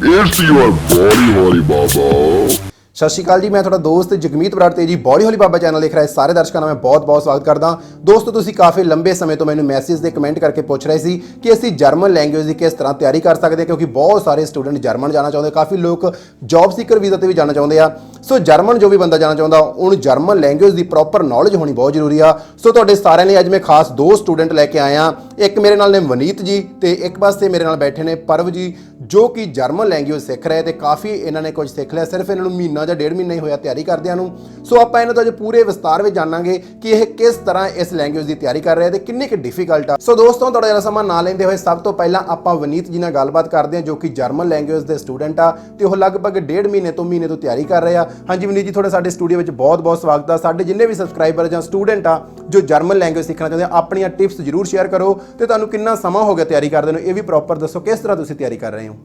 It's your body, holy baba. ਸਤਿ ਸ਼੍ਰੀ ਅਕਾਲ ਜੀ, ਮੈਂ ਤੁਹਾਡਾ ਦੋਸਤ ਜਗਮੀਤ ਬਰਾੜ ਤੇ ਜੀ ਬੋਡੀ ਹੋਲੀ ਬਾਬਾ ਚੈਨਲ ਦੇਖ ਰਹੇ ਸਾਰੇ ਦਰਸ਼ਕਾਂ ਦਾ ਮੈਂ ਬਹੁਤ-ਬਹੁਤ ਸਵਾਗਤ ਕਰਦਾ ਦੋਸਤੋ, ਤੁਸੀਂ ਕਾਫੀ ਲੰਬੇ ਸਮੇਂ ਤੋਂ ਮੈਨੂੰ ਮੈਸੇਜ ਦੇ ਕਮੈਂਟ ਕਰਕੇ ਪੁੱਛ ਰਹੇ ਸੀ ਕਿ ਅਸੀਂ ਜਰਮਨ ਲੈਂਗੁਏਜ ਦੀ ਕਿਸ ਤਰ੍ਹਾਂ ਤਿਆਰੀ ਕਰ ਸਕਦੇ ਹਾਂ, ਕਿਉਂਕਿ ਬਹੁਤ ਸਾਰੇ ਸਟੂਡੈਂਟ ਜਰਮਨ ਜਾਣਾ ਚਾਹੁੰਦੇ ਕਾਫੀ ਲੋਕ ਜੌਬ ਸੀਕਰ ਵੀਜ਼ਾ ਤੇ ਵੀ ਜਾਣਾ ਚਾਹੁੰਦੇ ਆ। ਸੋ ਜਰਮਨ ਜੋ ਵੀ ਬੰਦਾ ਜਾਣਾ ਚਾਹੁੰਦਾ, ਉਹਨੂੰ ਜਰਮਨ ਲੈਂਗੁਏਜ ਦੀ ਪ੍ਰੋਪਰ ਨੌਲੇਜ ਹੋਣੀ ਬਹੁਤ ਜ਼ਰੂਰੀ ਆ। ਸੋ ਤੁਹਾਡੇ ਸਾਰਿਆਂ ਲਈ ਅੱਜ ਮੈਂ ਖਾਸ ਦੋ ਸਟੂਡੈਂਟ ਲੈ ਕੇ ਆਇਆ। ਇੱਕ ਮੇਰੇ ਨਾਲ ਨੇ ਵਨੀਤ ਜੀ ਤੇ ਇੱਕ ਪਾਸੇ ਮੇਰੇ ਨਾਲ ਬੈਠੇ ਨੇ ਪਰਵ ਜੀ, ਜੋ ਕਿ ਜਰਮਨ ਲੈਂਗੁਏਜ ਸਿੱਖ ਰਹੇ ਤੇ ਕਾਫੀ ਇਹਨਾਂ ਨੇ ਕੁਝ ਸਿੱਖ ਲਿਆ। ਸਿਰਫ ਇਹਨਾਂ ਨੂੰ ਮਹੀਨਾ ਜਾਂ ਡੇਢ ਮਹੀਨਾ ਹੀ ਹੋਇਆ ਤਿਆਰੀ ਕਰਦਿਆਂ ਨੂੰ। ਸੋ ਆਪਾਂ ਇਹਨਾਂ ਤੋਂ ਅੱਜ ਪੂਰੇ ਵਿਸਤਾਰ ਵਿੱਚ ਜਾਣਾਂਗੇ ਕਿ ਇਹ ਕਿਸ ਤਰ੍ਹਾਂ ਇਸ ਲੈਂਗੁਏਜ ਦੀ ਤਿਆਰੀ ਕਰ ਰਹੇ ਤੇ ਕਿੰਨੀ ਕਿ ਡਿਫਿਕਲਟ ਆ। ਸੋ ਦੋਸਤੋ ਤੁਹਾਡਾ ਜਿਹੜਾ ਸਮਾਂ ਨਾ ਲੈਂਦੇ ਹੋਏ ਸਭ ਤੋਂ ਪਹਿਲਾਂ ਆਪਾਂ ਵਨੀਤ ਜੀ ਨਾਲ ਗੱਲਬਾਤ ਕਰਦੇ ਹਾਂ, ਜੋ ਕਿ ਜਰਮਨ ਲੈਂਗੁਏਜ ਦੇ ਸਟੂਡੈਂਟ ਆ ਤੇ ਉਹ ਲਗਭਗ ਡੇਢ ਮਹੀਨੇ ਤੋਂ ਮਹੀਨੇ ਤੋਂ ਤਿਆਰੀ ਕਰ ਰਹੇ ਆ। ਹਾਂਜੀ ਵਨੀਤ ਜੀ, ਤੁਹਾਡਾ ਸਾਡੇ ਸਟੂਡੀਓ ਵਿੱਚ ਬਹੁਤ-ਬਹੁਤ ਸਵਾਗਤ ਆ। ਸਾਡੇ ਜਿੰਨੇ ਵੀ ਸਬਸਕ੍ਰਾਈਬਰ ਜਾਂ ਸਟੂਡੈਂਟ ਆ ਜੋ ਜਰਮਨ ਲੈਂਗੁਏਜ ਸਿੱਖਣਾ ਚਾਹੁੰਦੇ ਆ, ਆਪਣੀਆਂ ਟਿਪਸ ਜ਼ਰੂਰ ਸ਼ੇਅਰ ਕਰੋ ਤੇ ਤੁਹਾਨੂੰ ਕਿੰਨਾ ਸਮਾਂ ਹੋ ਗਿਆ ਤਿਆਰੀ ਕਰਦੇ ਨੂੰ। ਇਹ ਵੀ ਪ੍ਰੋਪਰ ਦੱਸੋ ਕਿਸ ਤਰ੍ਹਾਂ ਤੁਸੀਂ ਤਿਆਰੀ ਕਰ ਰਹੇ ਹੋ?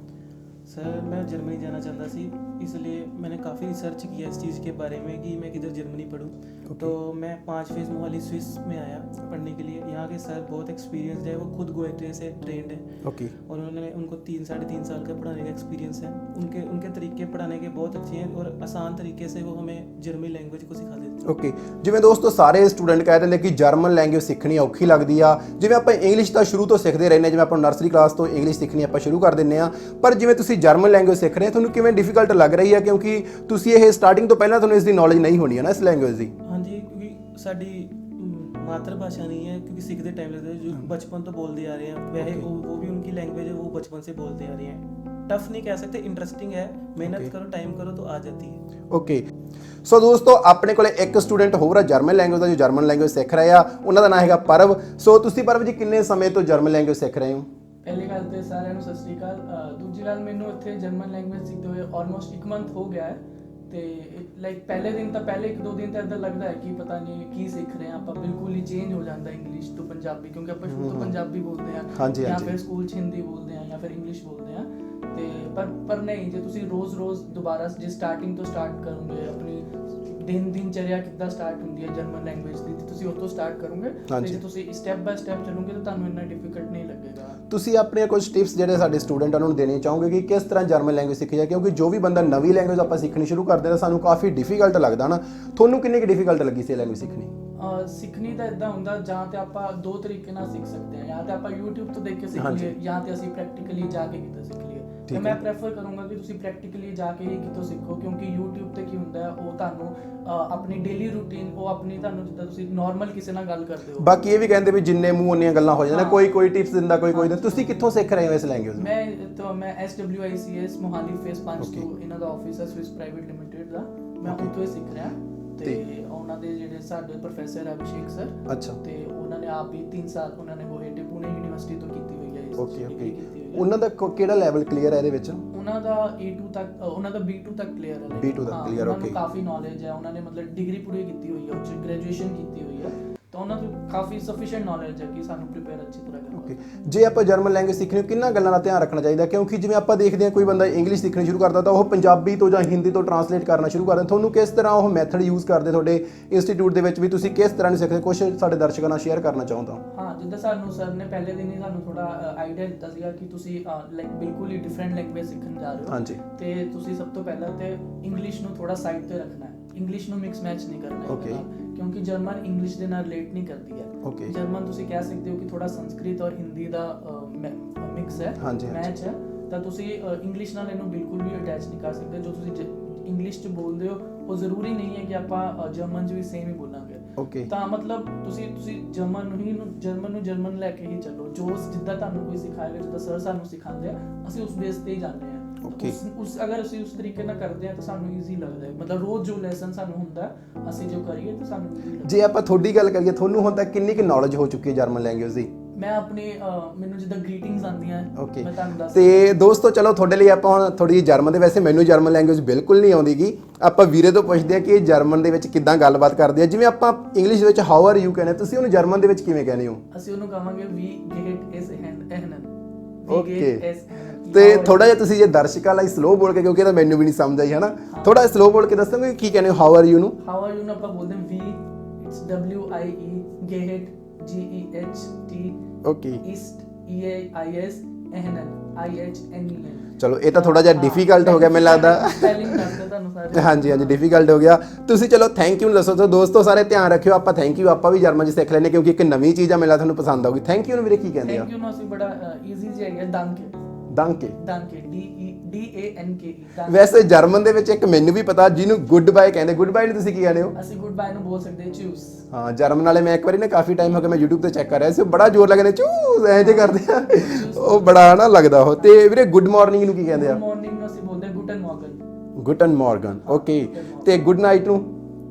ਸਰ ਮੈਂ ਜਰਮਨੀ ਜਾਣਾ ਚਾਹੁੰਦਾ ਸੀ। इसलिए मैंने काफ़ी रिसर्च किया इस चीज़ के बारे में कि मैं किधर जर्मनी पढ़ूँ तो मैं पाँच फेज मोहाली स्विस में आया पढ़ने के लिए यहाँ के सर बहुत एक्सपीरियंसड है वो खुद गोएटे से ट्रेंड है ਓਕੇ और उन्होंने उनको तीन साढ़े तीन साल का पढ़ाने का एक्सपीरियंस है उनके उनके तरीके पढ़ाने के बहुत अच्छे हैं और आसान तरीके से वो हमें जर्मनी लैंग्वेज को सिखा देते हैं ਓਕੇ ਜਿਵੇਂ ਦੋਸਤੋ ਸਾਰੇ ਸਟੂਡੈਂਟ ਕਹਿ ਦਿੰਦੇ ਕਿ ਜਰਮਨ ਲੈਂਗੁਏਜ ਸਿੱਖਣੀ ਔਖੀ ਲੱਗਦੀ ਆ ਜਿਵੇਂ ਆਪਾਂ ਇੰਗਲਿਸ਼ ਤਾਂ ਸ਼ੁਰੂ ਤੋਂ ਸਿੱਖਦੇ ਰਹਿੰਦੇ ਜਿਵੇਂ ਆਪਾਂ ਨਰਸਰੀ ਕਲਾਸ ਤੋਂ ਇੰਗਲਿਸ਼ ਸਿੱਖਣੀ ਆਪਾਂ ਸ਼ੁਰੂ ਕਰ ਦਿੰਨੇ ਆ ਪਰ ਜਿਵੇਂ ਤੁਸੀਂ ਜਰਮਨ ਲੈਂਗੁਏਜ ਸਿੱਖ ਰਹੇ ਹੋ ਤੁਹਾਨੂੰ ਕਿਵੇਂ ਡਿਫਿਕਲਟ ਲੱਗ ਰਹੀ ਹੈ ਕਿਉਂਕਿ ਤੁਸੀਂ ਇਹ ਸਟਾਰਟਿੰਗ ਤੋਂ ਪਹਿਲਾਂ ਤੁਹਾਨੂੰ ਇਸ ਦੀ ਨੌਲੇਜ ਨਹੀਂ ਹੋਣੀ ਹੈ ਨਾ ਇਸ ਲੈਂਗੁਏਜ ਦੀ हाँ जी क्योंकि साडी मातृ भाषा नहीं है क्योंकि सीखते टाइम लगता है जो बचपन तो बोलते आ रहे हैं वह वो, वो भी उनकी लैंग्वेज है वो बचपन से बोलते आ रहे हैं टफ नहीं कह सकते इंटरेस्टिंग है मेहनत Okay. करो टाइम करो तो आ जाती है ਓਕੇ ਸੋ ਦੋਸਤੋ ਆਪਣੇ ਕੋਲੇ ਇੱਕ ਸਟੂਡੈਂਟ ਹੋਰ ਆ ਜਰਮਨ ਲੈਂਗੁਏਜ ਦਾ ਜੋ ਜਰਮਨ ਲੈਂਗੁਏਜ ਸਿੱਖ ਰਹੇ ਆ ਉਹਨਾਂ ਦਾ ਨਾਮ ਹੈਗਾ ਪਰਵ ਸੋ ਤੁਸੀਂ ਪਰਵ ਜੀ ਕਿੰਨੇ ਸਮੇਂ ਤੋਂ ਜਰਮਨ ਲੈਂਗੁਏਜ ਸਿੱਖ ਰਹੇ ਹੋ ਪਹਿਲੀ ਗੱਲ ਤੇ ਸਾਰਿਆਂ ਨੂੰ ਸਤਿ ਸ੍ਰੀ ਅਕਾਲ ਦੂਜੀ ਗੱਲ ਮੈਨੂੰ ਇੱਥੇ ਜਰਮਨ ਲੈਂਗੁਏਜ ਸਿੱਖਦੇ ਹੋਏ ਆਲਮੋਸਟ 1 ਮੰਥ ਹੋ ਗਿਆ ਹੈ ਤੇ ਲਾਈਕ ਪਹਿਲੇ ਦਿਨ ਤਾਂ ਪਹਿਲੇ ਇੱਕ ਦੋ ਦਿਨ ਤਾਂ ਇਦਾਂ ਲੱਗਦਾ ਹੈ ਕਿ ਪਤਾ ਨਹੀਂ ਕੀ ਸਿੱਖ ਰਹੇ ਹਾਂ ਆਪਾਂ ਬਿਲਕੁਲ ਹੀ ਚੇਂਜ ਹੋ ਜਾਂਦਾ ਇੰਗਲਿਸ਼ ਤੋਂ ਪੰਜਾਬੀ ਕਿਉਂਕਿ ਆਪਾਂ ਸ਼ੁਰੂ ਤੋਂ ਪੰਜਾਬੀ ਬੋਲਦੇ ਹਾਂ ਹਾਂਜੀ, ਜਾਂ। ਫਿਰ ਸਕੂਲ 'ਚ ਹਿੰਦੀ ਬੋਲਦੇ ਹਾਂ ਜਾਂ ਫਿਰ ਇੰਗਲਿਸ਼ ਬੋਲਦੇ ਹਾਂ ਤੇ ਪਰ ਪਰ ਨਹੀਂ ਜੇ ਤੁਸੀਂ ਰੋਜ਼-ਰੋਜ਼ ਦੁਬਾਰਾ ਜੇ ਸਟਾਰਟਿੰਗ ਤੋਂ ਸਟਾਰਟ ਕਰੋਗੇ ਆਪਣੀ ਦਿਨ ਦਿਨਚਰਿਆ ਕਿੱਦਾਂ ਸਟਾਰਟ ਹੁੰਦੀ ਹੈ ਜਰਮਨ ਲੈਂਗੁਏਜ ਦੀ ਤੇ ਤੁਸੀਂ ਉਹ ਤੋਂ ਸਟਾਰਟ ਕਰੋਗੇ? ਤੇ। ਜੇ ਤੁਸੀਂ ਸਟੈਪ ਬਾਏ ਸਟੈਪ ਚੱਲੋਗੇ ਤਾਂ ਤੁਹਾਨੂੰ ਇੰਨਾ ਡਿਫਿਕਲਟ ਨਹੀਂ ਲੱਗੇਗਾ। ਤੁਸੀਂ ਆਪਣੀਆਂ ਕੁਝ ਟਿਪਸ ਜਿਹੜੇ ਸਾਡੇ ਸਟੂਡੈਂਟਾਂ ਨੂੰ ਦੇਣੇ ਚਾਹੋਗੇ ਕਿ ਕਿਸ ਤਰ੍ਹਾਂ ਜਰਮਨ ਲੈਂਗੁਏਜ ਸਿੱਖੀ ਜਾ ਕਿਉਂਕਿ ਜੋ ਵੀ ਬੰਦਾ ਨਵੀਂ ਲੈਂਗੁਏਜ ਆਪਾਂ ਸਿੱਖਣੀ ਸ਼ੁਰੂ ਕਰਦੇ ਤਾਂ ਸਾਨੂੰ ਕਾਫੀ ਡਿਫਿਕਲਟ ਲੱਗਦਾ ਨਾ। ਤੁਹਾਨੂੰ ਕਿੰਨੀ ਕੁ ਡਿਫਿਕਲਟ ਲੱਗੀ ਸੀ ਲੈਂਗੁਏਜ ਸਿੱਖਣੀ? ਸਿੱਖਣੀ ਤਾਂ ਇਦਾਂ ਹੁੰਦਾ ਜਾਂ ਤੇ ਆਪਾਂ ਦੋ ਤਰੀਕੇ ਨਾਲ ਸਿੱਖ ਸਕਦੇ ਹਾਂ। ਜਾਂ ਤੇ ਆਪਾਂ YouTube ਤੋਂ ਦੇਖ ਕੇ ਸਿੱਖ। ਲਈਏ ਜਾਂ ਤੇ ਅਸੀਂ ਪ੍ਰੈਕਟੀਕਲੀ ਜਾ ਕੇ ਕਿਤੇ ਸਿੱਖ ਲਈਏ। ਤੇ। ਮੈਂ ਪ੍ਰੈਫਰ ਕਰੂੰਗਾ ਕਿ ਤੁਸੀਂ ਪ੍ਰੈਕਟੀਕਲੀ ਜਾ ਕੇ ਹੀ ਕਿਤੋਂ ਸਿੱਖੋ ਕਿਉਂਕਿ YouTube ਤੇ ਕੀ ਹੁੰਦਾ ਹੈ ਉਹ ਤੁਹਾਨੂੰ ਆਪਣੀ ਡੇਲੀ ਰੂਟੀਨ ਉਹ ਆਪਣੀ ਤੁਹਾਨੂੰ ਜਿੱਦਾਂ ਤੁਸੀਂ ਨਾਰਮਲ ਕਿਸੇ ਨਾਲ ਗੱਲ ਕਰਦੇ ਹੋ ਬਾਕੀ ਇਹ ਵੀ ਕਹਿੰਦੇ ਵੀ ਜਿੰਨੇ ਮੂੰਹ ਉਨੀਆਂ ਗੱਲਾਂ ਹੋ ਜਾਂਦੀਆਂ। ਕੋਈ ਕੋਈ ਟਿਪਸ ਦਿੰਦਾ ਕੋਈ ਕੋਈ ਦਿੰਦਾ ਤੁਸੀਂ ਕਿੱਥੋਂ ਸਿੱਖ ਰਹੇ ਹੋ ਇਸ ਲੈਂਗੁਏਜ ਨੂੰ ਮੈਂ ਤਾਂ ਮੈਂ SWICS ਮੋਹਾਲੀ ਫੇਸ 5 Okay. ਤੋਂ ਇਹਨਾਂ ਦਾ ਆਫਿਸ ਹੈ ਸਵਿਸ ਪ੍ਰਾਈਵੇਟ ਲਿਮਟਿਡ ਦਾ ਮੈਂ. ਉੱਥੋਂ ਹੀ ਸਿੱਖ ਰਿਹਾ ਤੇ ਉਹਨਾਂ ਦੇ ਜਿਹੜੇ ਸਾਡੇ ਪ੍ਰੋਫੈਸਰ ਅਭਿਸ਼ੇਕ ਸਰ ਅੱਛਾ ਤੇ ਉਹਨਾਂ ਨੇ ਆਪ ਵੀ 3 ਸਾਲ ਉਹਨਾਂ ਨੇ ਗੋਹੇਟੇ ਪੁਣੇ ਯੂਨੀਵਰਸਿਟੀ ਤੋਂ ਕੀਤੀ ਹੋਈ ਹੈ ਇਸ ਓਕੇ ਓਕੇ। ਉਹਨਾਂ ਦਾ ਕੋ- ਕਿਹੜਾ ਲੈਵਲ ਕਲੀਅਰ ਹੈ ਇਹਦੇ ਵਿੱਚ? ਉਹਨਾਂ ਦਾ A2 ਤੱਕ ਅ, ਉਹਨਾਂ ਦਾ B2 ਤੱਕ ਕਲੀਅਰ ਹੈ। Like, B2 ਤੱਕ ਹਾਂ, clear, ਉਹਨਾਂ ਨੂੰ okay. ਕਾਫੀ ਨੌਲੇਜ ਹੈ। ਉਹਨਾਂ ਨੇ ਮਤਲਬ ਡਿਗਰੀ ਪੂਰੀ ਕੀਤੀ ਹੋਈ ਹੈ ਉਹ 'ਚ ਗ੍ਰੈਜੂਏਸ਼ਨ ਕੀਤੀ ਹੋਈ ਹੈ। ਤਾਂ ਉਹਨਾਂ ਨੂੰ ਕਾਫੀ ਸਫੀਸ਼ੀਐਂਟ ਨੌਲੇਜ ਹੈ ਕਿ ਸਾਨੂੰ ਪ੍ਰਿਪੇਅਰ ਅੱਛੀ ਤਰ੍ਹਾਂ ਕਰਨਾ ਓਕੇ ਜੇ ਆਪਾਂ ਜਰਮਨ ਲੈਂਗੁਏਜ ਸਿੱਖਣੀ ਹੋ ਕਿੰਨਾ ਗੱਲਾਂ ਦਾ ਧਿਆਨ ਰੱਖਣਾ ਚਾਹੀਦਾ? ਕਿਉਂਕਿ ਜਿਵੇਂ ਆਪਾਂ ਦੇਖਦੇ ਹਾਂ ਕੋਈ ਬੰਦਾ ਇੰਗਲਿਸ਼ ਸਿੱਖਣੀ ਸ਼ੁਰੂ ਕਰਦਾ ਤਾਂ ਉਹ ਪੰਜਾਬੀ ਤੋਂ ਜਾਂ ਹਿੰਦੀ ਤੋਂ ਟਰਾਂਸਲੇਟ ਕਰਨਾ ਸ਼ੁਰੂ ਕਰਦਾ ਤੁਹਾਨੂੰ ਕਿਸ ਤਰ੍ਹਾਂ ਉਹ ਮੈਥਡ ਯੂਜ਼ ਕਰਦੇ ਤੁਹਾਡੇ ਇੰਸਟੀਚਿਊਟ ਦੇ ਵਿੱਚ? ਵੀ ਤੁਸੀਂ ਕਿਸ ਤਰ੍ਹਾਂ ਨਹੀਂ ਸਿੱਖਦੇ? ਕੁਝ ਸਾਡੇ ਦਰਸ਼ਕਾਂ ਨਾਲ ਸ਼ੇਅਰ ਕਰਨਾ ਚਾਹੁੰਦਾ ਹਾਂ ਜਿੱਦਾਂ ਸਾਨੂੰ ਸਰ ਨੇ ਪਹਿਲੇ ਦਿਨ ਹੀ ਸਾਨੂੰ ਥੋੜਾ ਆਈਡੀਆ ਦਿੱਤਾ ਸੀਗਾ ਕਿ ਤੁਸੀਂ ਲਾਈਕ ਬਿਲਕੁਲ ਹੀ ਡਿਫਰੈਂਟ ਲੈਂਗੁਏਜ ਸਿੱਖਣ ਜਾ ਰਹੇ ਹੋ। ਹਾਂਜੀ। ਤੇ ਤੁਸੀਂ ਸਭ ਤੋਂ ਪਹਿਲਾਂ ਤੇ ਇੰਗਲਿਸ਼ ਨੂੰ ਥੋੜਾ ਸਾਈਡ ਤੇ ਰੱਖਣਾ ਹੈ। ਇੰਗਲਿਸ਼ ਨੂੰ ਮਿਕਸ ਮੈਚ ਨਹੀਂ ਕਰਨਾ. ਨਾਲ, ਕਿਉਂਕਿ ਜਰਮਨ ਇੰਗਲਿਸ਼ ਦੇ ਨਾਲ ਰਿਲੇਟ ਨਹੀਂ ਕਰਦੀ ਹੈ. ਜਰਮਨ ਤੁਸੀਂ ਕਹਿ ਸਕਦੇ ਹੋ ਕਿ ਥੋੜਾ ਸੰਸਕ੍ਰਿਤ ਔਰ ਹਿੰਦੀ ਦਾ ਮਿਕਸ ਹੈ। ਮੈਚ ਹੈ। ਤਾਂ ਤੁਸੀਂ ਇੰਗਲਿਸ਼ ਨਾਲ ਇਹਨੂੰ ਬਿਲਕੁਲ ਵੀ ਅਟੈਚ ਨਹੀਂ ਕਰ ਸਕਦੇ। ਜੋ ਤੁਸੀਂ ਇੰਗਲਿਸ਼ ਚ ਬੋਲਦੇ ਹੋ ਉਹ ਜ਼ਰੂਰੀ ਨਹੀਂ ਹੈ ਕਿ ਆਪਾਂ ਜਰਮਨ ਚ ਵੀ ਸੇਮ ਹੀ ਬੋਲਾਂਗੇ। ਓਕੇ ਤਾਂ ਮਤਲਬ ਤੁਸੀਂ ਤੁਸੀਂ ਜਰਮਨ ਨੂੰ ਹੀ ਜਰਮਨ ਨੂੰ ਜਰਮਨ ਲੈ ਕੇ ਹੀ ਚੱਲੋ। ਜੋ ਜਿੱਦਾਂ ਤੁਹਾਨੂੰ ਕੋਈ ਸਿਖਾਏਗਾ ਜਿੱਦਾਂ ਸਰ ਸਾਨੂੰ ਸਿਖਾਉਂਦੇ ਆ ਅਸੀਂ ਉਸ ਬੇਸ ਤੇ ਹੀ ਜਾਂਦੇ ਆ। ਉਸ ਉਸ ਅਗਰ ਅਸੀਂ ਉਸ ਤਰੀਕੇ ਨਾਲ ਕਰਦੇ ਆ ਤਾਂ ਸਾਨੂੰ ਈਜ਼ੀ ਲੱਗਦਾ ਹੈ। ਮਤਲਬ ਰੋਜ਼ ਜੋ ਲੈਸਨ ਸਾਨੂੰ ਹੁੰਦਾ ਅਸੀਂ ਜੋ ਕਰੀਏ ਤਾਂ ਸਾਨੂੰ ਲੱਗਦਾ ਜੇ ਆਪਾਂ ਤੁਹਾਡੀ ਗੱਲ ਕਰੀਏ ਤੁਹਾਨੂੰ ਹੁਣ ਤੱਕ ਕਿੰਨੀ ਕੁ ਨੌਲੇਜ ਹੋ ਚੁੱਕੀ ਹੈ ਜਰਮਨ ਲੈਂਗੁਏਜ ਦੀ? ਮੈਂ ਆਪਣੀ ਅਹ, ਮੈਨੂੰ ਜਿੱਦਾਂ ਗ੍ਰੀਟਿੰਗਸ ਆਉਂਦੀਆਂ ਹੈ, ਓਕੇ ਮੈਂ ਤੁਹਾਨੂੰ ਦੱਸ ਤੇ ਦੋਸਤੋ ਚਲੋ ਤੁਹਾਡੇ ਲਈ ਆਪਾਂ ਹੁਣ ਥੋੜੀ ਜਰਮਨ ਦੇ ਵੈਸੇ ਮੈਨੂੰ ਜਰਮਨ ਲੈਂਗੁਏਜ ਬਿਲਕੁਲ ਨਹੀਂ ਆਉਂਦੀਗੀ ਆਪਾਂ ਵੀਰੇ ਤੋਂ ਪੁੱਛਦੇ ਆ ਕਿ ਇਹ ਜਰਮਨ ਦੇ ਵਿੱਚ ਕਿੱਦਾਂ ਗੱਲਬਾਤ ਕਰਦੇ ਆ। ਜਿਵੇਂ ਆਪਾਂ ਇੰਗਲਿਸ਼ ਵਿੱਚ ਹਾਊ ਆਰ ਯੂ ਕਹਿੰਦੇ ਤੁਸੀਂ ਉਹਨੂੰ ਜਰਮਨ ਦੇ ਵਿੱਚ ਕਿਵੇਂ ਕਹਿੰਦੇ ਹੋ? ਅਸੀਂ ਉਹਨੂੰ ਕਹਾਂਗੇ ਵੀ ਗੇਟ ਇਸ ਹੈਂਡ ehnen Okay. ਇਸ ਤੇ ਥੋੜਾ ਜਿਹਾ ਤੁਸੀਂ ਜੇ ਦਰਸ਼ਕਾਂ ਲਈ ਸਲੋ ਬੋਲ ਕੇ ਕਿਉਂਕਿ ਇਹ ਤਾਂ ਮੈਨੂੰ ਵੀ ਨਹੀਂ ਸਮਝ ਆਈ ਹਨਾ? ਥੋੜਾ ਸਲੋ ਬੋਲ ਕੇ ਦੱਸੋਗੇ ਕਿ ਕੀ ਕਹਿੰਦੇ ਹੋ? ਹਾਊ ਆਰ ਯੂ ਨੂੰ? ਹਾਊ ਆਰ ਯੂ ਨਾ ਆਪਾਂ ਬੋਲਦੇ ਵੀ ਇਟਸ W I E ਗੇਟ G E H T okay E A I S ehnen I H N E N ਚਲੋ ਇਹ ਤਾਂ ਥੋੜਾ ਜਿਹਾ ਡਿਫਿਕਲਟ ਹੋ ਗਿਆ ਮੈਨੂੰ ਲੱਗਦਾ। ਸਪੈਲਿੰਗ ਦੱਸਦਾ ਤੁਹਾਨੂੰ ਸਾਰੇ। ਹਾਂਜੀ ਹਾਂਜੀ ਡਿਫਿਕਲਟ ਹੋ ਗਿਆ। ਤੁਸੀਂ ਚਲੋ ਥੈਂਕ ਯੂ ਦੱਸੋ। ਸੋ ਦੋਸਤੋ ਸਾਰੇ ਧਿਆਨ ਰੱਖਿਓ ਆਪਾਂ ਥੈਂਕ ਯੂ ਆਪਾਂ ਵੀ ਜਰਮਨ ਚ ਸਿੱਖ ਲੈਨੇ ਕਿਉਂਕਿ ਇੱਕ ਨਵੀਂ ਚੀਜ਼ ਆ ਮੈਨੂੰ ਤੁਹਾਨੂੰ ਪਸੰਦ ਆਊਗੀ। ਥੈਂਕ ਯੂ ਨੂੰ ਵੀਰੇ ਕੀ ਕਹਿੰਦੇ ਆ? ਥੈਂਕ ਯੂ ਨੂੰ ਅਸੀਂ ਬੜਾ ਈਜ਼ੀ ਜਿਹਾ ਹੈਗਾ ਡੰਕੇ ਡੰਕੇ ਡੰਕੇ ਡੀ ਡੀ ਏ ਐਨ ਕੇ ਈ ਵੈਸੇ ਜਰਮਨ ਦੇ ਵਿੱਚ ਇੱਕ ਮੈਨੂੰ ਵੀ ਪਤਾ ਜਿਹਨੂੰ ਗੁੱਡ ਬਾਏ ਕਹਿੰਦੇ। ਗੁੱਡ ਬਾਏ ਨੂੰ ਤੁਸੀਂ ਕੀ ਕਹਿੰਦੇ ਹੋ? ਅਸੀਂ ਗੁੱਡ ਬਾਏ ਨੂੰ ਬੋਲ ਸਕਦੇ ਚੂਸ ਹਾਂ ਜਰਮਨ ਵਾਲੇ ਮੈਂ ਇੱਕ ਵਾਰੀ ਨਾ ਕਾਫੀ ਟਾਈਮ ਹੋ ਗਿਆ ਮੈਂ YouTube ਤੇ ਚੈੱਕ ਕਰ ਰਿਹਾ ਸੀ ਉਹ ਬੜਾ ਜ਼ੋਰ ਲੱਗਦੇ ਚੂ ਐਂ ਜੇ ਕਰਦੇ ਆ। ਉਹ ਬੜਾ ਨਾ ਲੱਗਦਾ ਉਹ। ਤੇ ਵੀਰੇ ਗੁੱਡ ਮਾਰਨਿੰਗ ਨੂੰ ਕੀ ਕਹਿੰਦੇ ਆ? ਗੁੱਡ ਮਾਰਨਿੰਗ ਨੂੰ ਅਸੀਂ ਬੋਲਦੇ ਗੁਟਨ ਮਾਰਗਨ ਗੁਟਨ ਮਾਰਗਨ ਓਕੇ ਤੇ ਗੁੱਡ ਨਾਈਟ ਨੂੰ?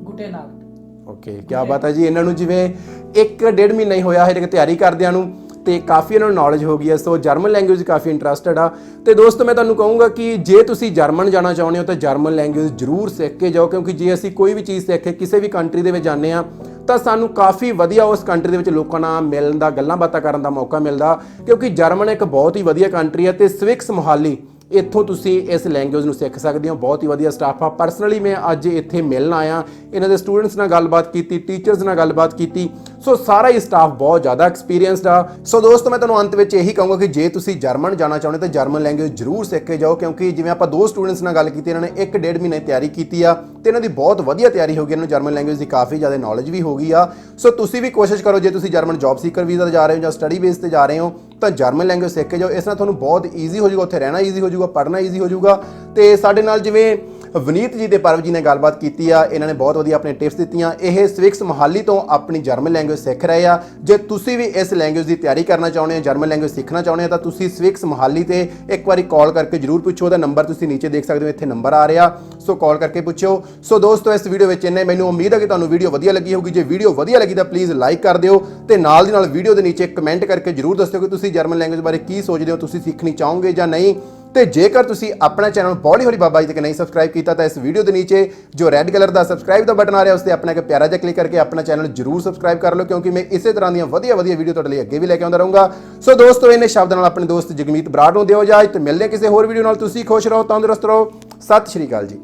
ਗੁਟੇ ਨਾਈਟ ਓਕੇ ਕੀ ਬਾਤ ਹੈ ਜੀ ਇਹਨਾਂ ਨੂੰ ਜਿਵੇਂ ਇੱਕ ਡੇਢ ਮਹੀਨਾ ਹੀ ਹੋਇਆ ਹੈ ਤਿਆਰੀ ਕਰਦਿਆਂ ਨੂੰ। ਤੇ ਕਾਫੀ ਇਹਨਾਂ ਨੂੰ ਨੌਲੇਜ ਹੋ ਗਈ ਹੈ, ਸੋ ਜਰਮਨ ਲੈਂਗੁਏਜ ਕਾਫੀ ਇੰਟਰਸਟਡ ਆ। ਤੇ ਦੋਸਤੋ, ਮੈਂ ਤੁਹਾਨੂੰ ਕਹੂੰਗਾ ਕਿ ਜੇ ਤੁਸੀਂ ਜਰਮਨ ਜਾਣਾ ਚਾਹੁੰਦੇ ਹੋ, ਤਾਂ ਜਰਮਨ ਲੈਂਗੁਏਜ ਜ਼ਰੂਰ ਸਿੱਖ ਕੇ ਜਾਓ, ਕਿਉਂਕਿ ਜੇ ਅਸੀਂ ਕੋਈ ਵੀ ਚੀਜ਼ ਸਿੱਖ ਕੇ ਕਿਸੇ ਵੀ ਕੰਟਰੀ ਦੇ ਵਿੱਚ ਜਾਂਦੇ ਆ ਤਾਂ ਸਾਨੂੰ ਕਾਫੀ ਵਧੀਆ ਉਸ ਕੰਟਰੀ ਦੇ ਵਿੱਚ ਲੋਕਾਂ ਨਾਲ ਮਿਲਣ ਦਾ, ਗੱਲਾਂ ਬਾਤਾਂ ਕਰਨ ਦਾ ਮੌਕਾ ਮਿਲਦਾ, ਕਿਉਂਕਿ ਜਰਮਨ ਇੱਕ ਬਹੁਤ ਹੀ ਵਧੀਆ ਕੰਟਰੀ ਹੈ ਤੇ ਸਵਿਕਸ ਮੁਹਾਲੀ, ਇੱਥੋਂ ਤੁਸੀਂ ਇਸ ਲੈਂਗੁਏਜ ਨੂੰ ਸਿੱਖ ਸਕਦੇ ਹੋ, ਬਹੁਤ ਹੀ ਵਧੀਆ ਸਟਾਫ ਆ। ਪਰਸਨਲੀ ਮੈਂ ਅੱਜ ਇੱਥੇ ਮਿਲਣ ਆਇਆ, ਇਹਨਾਂ ਦੇ ਸਟੂਡੈਂਟਸ ਨਾਲ ਗੱਲਬਾਤ ਕੀਤੀ ਟੀਚਰਸ ਨਾਲ ਗੱਲਬਾਤ ਕੀਤੀ ਸੋ ਸਾਰਾ ਹੀ ਸਟਾਫ ਬਹੁਤ ਜ਼ਿਆਦਾ ਐਕਸਪੀਰੀਅੰਸਡ ਆ। ਸੋ ਦੋਸਤੋ, ਮੈਂ ਤੁਹਾਨੂੰ ਅੰਤ ਵਿੱਚ ਇਹੀ ਕਹੂੰਗਾ ਕਿ ਜੇ ਤੁਸੀਂ ਜਰਮਨ ਜਾਣਾ ਚਾਹੁੰਦੇ ਤਾਂ ਜਰਮਨ ਲੈਂਗੁਏਜ ਜ਼ਰੂਰ ਸਿੱਖ ਕੇ ਜਾਓ, ਕਿਉਂਕਿ ਜਿਵੇਂ ਆਪਾਂ ਦੋ ਸਟੂਡੈਂਟਸ ਨਾਲ ਗੱਲ ਕੀਤੀ, ਇਹਨਾਂ ਨੇ ਇੱਕ ਡੇਢ ਮਹੀਨੇ ਤਿਆਰੀ ਕੀਤੀ ਆ, ਤੇ ਇਹਨਾਂ ਦੀ ਬਹੁਤ ਵਧੀਆ ਤਿਆਰੀ ਹੋ ਗਈ, ਇਹਨਾਂ ਨੂੰ ਜਰਮਨ ਲੈਂਗੁਏਜ ਦੀ ਕਾਫੀ ਜ਼ਿਆਦਾ ਨੌਲੇਜ ਵੀ ਹੋ ਗਈ ਆ। ਸੋ ਤੁਸੀਂ ਵੀ ਕੋਸ਼ਿਸ਼ ਕਰੋ, ਜੇ ਤੁਸੀਂ ਜਰਮਨ ਜੌਬ ਸੀਕਰ ਵੀਜ਼ਾ ਤੇ ਜਾ ਰਹੇ ਹੋ ਜਾਂ ਸਟੱਡੀ ਬੇਸ ਤੇ ਜਾ ਰਹੇ ਹੋ, ਤਾਂ ਜਰਮਨ ਲੈਂਗੁਏਜ ਸਿੱਖ ਕੇ ਜਾਓ। ਇਸ ਨਾਲ ਤੁਹਾਨੂੰ ਬਹੁਤ ਈਜ਼ੀ ਹੋ ਜਾਊਗਾ, ਉੱਥੇ ਰਹਿਣਾ ਈਜ਼ੀ ਹੋ ਜਾਊਗਾ, ਪੜ੍ਹਨਾ ਈਜ਼ੀ ਹੋ ਜਾਊਗਾ। ਤੇ ਸਾਡੇ ਨਾਲ ਜਿਵੇਂ ਵਨੀਤ ਜੀ ਤੇ ਪਰਵ ਜੀ ਨੇ ਗੱਲਬਾਤ ਕੀਤੀ ਆ, ਇਹਨਾਂ ਨੇ ਬਹੁਤ ਵਧੀਆ ਆਪਣੇ ਟਿਪਸ ਦਿੱਤੀਆਂ। ਇਹ ਸਵਿਕਸ ਮੋਹਾਲੀ ਤੋਂ ਆਪਣੀ ਜਰਮਨ ਲੈਂਗੁਏਜ ਸਿੱਖ ਰਹੇ ਆ। ਜੇ ਤੁਸੀਂ ਵੀ ਇਸ ਲੈਂਗੁਏਜ ਦੀ ਤਿਆਰੀ ਕਰਨਾ ਚਾਹੁੰਦੇ ਹੋ ਜਰਮਨ ਲੈਂਗੁਏਜ ਸਿੱਖਣਾ ਚਾਹੁੰਦੇ ਹੋ ਤਾਂ ਤੁਸੀਂ ਸਵਿਕਸ ਮੋਹਾਲੀ ਤੇ ਇੱਕ ਵਾਰੀ ਕਾਲ ਕਰਕੇ ਜਰੂਰ ਪੁੱਛੋ। ਉਹਦਾ ਨੰਬਰ ਤੁਸੀਂ ਨੀਚੇ ਦੇਖ ਸਕਦੇ ਹੋ, ਇੱਥੇ ਨੰਬਰ ਆ ਰਿਹਾ। ਸੋ ਕਾਲ ਕਰਕੇ ਪੁੱਛਿਓ। ਸੋ ਦੋਸਤੋ, ਇਸ ਵੀਡੀਓ ਵਿੱਚ ਇੰਨੇ ਮੈਨੂੰ ਉਮੀਦ ਹੈ ਕਿ ਤੁਹਾਨੂੰ ਵੀਡੀਓ ਵਧੀਆ ਲੱਗੀ ਹੋਊਗੀ। ਜੇ ਵੀਡੀਓ ਵਧੀਆ ਲੱਗੀ ਤਾਂ ਪਲੀਜ਼ ਲਾਈਕ ਕਰ ਦਿਓ ਤੇ ਨਾਲ ਦੀ ਨਾਲ ਵੀਡੀਓ ਦੇ ਨੀਚੇ ਕਮੈਂਟ ਕਰਕੇ ਜਰੂਰ ਦੱਸਿਓ ਕਿ ਤੁਸੀਂ ਜਰਮਨ ਲੈਂਗੁਏਜ ਬਾਰੇ ਕੀ ਸੋਚਦੇ ਹੋ, ਤੁਸੀਂ ਸਿੱਖਣੀ ਚਾਹੋਗੇ ਜਾਂ ਨਹੀਂ। ਤੇ ਜੇਕਰ ਤੁਸੀਂ ਆਪਣਾ ਚੈਨਲ ਬੌਲੀ ਹੌਲੀ ਬਾਬਾ ਜੀ ਤੱਕ ਨਹੀਂ ਸਬਸਕ੍ਰਾਈਬ ਕੀਤਾ, ਤਾਂ ਇਸ ਵੀਡੀਓ ਦੇ ਨੀਚੇ ਜੋ ਰੈੱਡ ਕਲਰ ਦਾ ਸਬਸਕ੍ਰਾਈਬ ਦਾ ਬਟਨ ਆ ਰਿਹਾ, ਉਸ ਤੇ ਆਪਣਾ ਇੱਕ ਪਿਆਰਾ ਜਿਹਾ ਕਲਿੱਕ ਕਰਕੇ ਆਪਣਾ ਚੈਨਲ ਜਰੂਰ ਸਬਸਕ੍ਰਾਈਬ ਕਰ ਲਓ, ਕਿਉਂਕਿ ਮੈਂ ਇਸੇ ਤਰ੍ਹਾਂ ਦੀਆਂ ਵਧੀਆ ਵਧੀਆ ਵੀਡੀਓ ਤੁਹਾਡੇ ਲਈ ਅੱਗੇ ਵੀ ਲੈ ਕੇ ਆਉਂਦਾ ਰਹੂੰਗਾ। ਸੋ ਦੋਸਤੋ ਇਹਨੇ ਸ਼ਬਦ ਨਾਲ ਆਪਣੇ ਦੋਸਤ ਜਗਮੀਤ ਬਰਾੜ ਨੂੰ ਦਿਓ ਇਜਾਜ਼ਤ। ਤੇ ਮਿਲਦੇ ਹਾਂ ਕਿਸੇ ਹੋਰ ਵੀਡੀਓ ਨਾਲ। ਤੁਸੀਂ ਖੁਸ਼ ਰਹੋ, ਤੰਦਰੁਸਤ ਰਹੋ। ਸਤਿ ਸ਼੍ਰੀ ਅਕਾਲ ਜੀ।